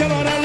Come on out.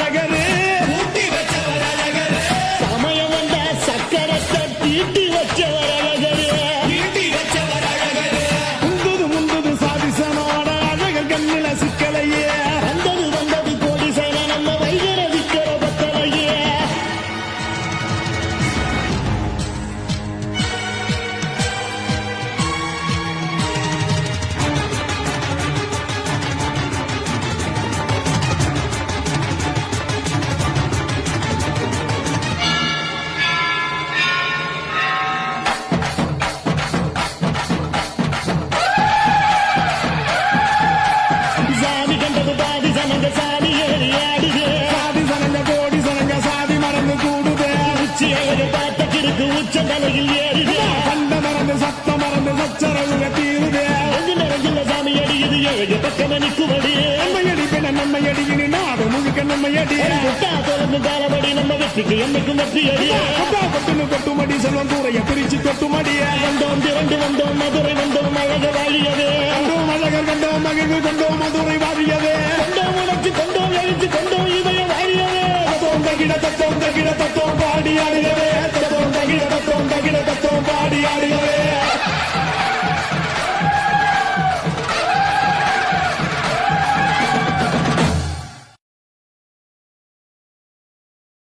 கிடுக்கு உச்ச தலையில் ஏறுதே கண்ட மறந்து சத்த மறந்து சச்சரவுக தீருதே. நெஞ்சு நிறைஞ்சுள்ள சாமி அடியுது ஏழு பக்கம் நிற்குமடி நம்மையடி பின்ன நம்மையடி இனி நாடு முழுக்க நம்மையடி. முட்டா தொடர்ந்து காலபடி நம்ம வெற்றிக்கு என்னைக்கும் வெற்றி அடி கொட்டா கொட்டுன்னு கொட்டுமடி செல்வம் கூரைய பிரிச்சு கொட்டுமடிய வந்தோம் திரண்டு வந்தோம் மதுரை வந்தோம் அழக வாழியவே கண்டோம் அழகர் கண்டோம் மகிழ்வு கொண்டோம் மதுரை